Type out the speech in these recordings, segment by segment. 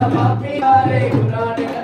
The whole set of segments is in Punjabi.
Happy Hare Kurane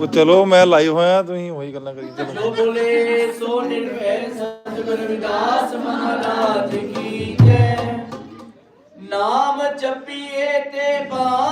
ਉਹ ਚਲੋ ਮੈਂ ਲਾਈਵ ਹੋਇਆ, ਤੁਸੀਂ ਉਹੀ ਗੱਲਾਂ ਕਰੀ ਚਲੋ ਜੋ ਬੋਲੇ, ਸੋ ਨਿਰਭੈ ਸਤਿਗੁਰ ਰਵਿਦਾਸ ਮਹਾਰਾਜ ਕੀ ਜੈ। ਨਾਮ ਜਪੀਏ ਤੇ ਬਾ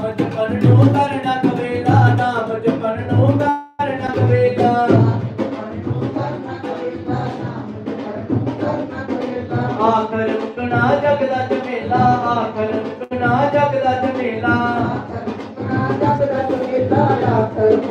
ਨਾਮ ਜਪਨ ਨੂੰ ਕਰਨਾ ਕਵੇਲਾ ਨਾਮ ਜਪਨ ਨੂੰ ਕਰਨਾ ਕਵੇਲਾ ਆਖਰ ਮੁਕਣਾ ਜਗ ਦਾ ਜਮੇਲਾ ਆਖਰ ਮੁਕਣਾ ਜਗ ਦਾ ਜਮੇਲਾ ਆਖਰ ਮੁਕਣਾ ਜਗ ਦਾ ਜਮੇਲਾ ਆਖਰ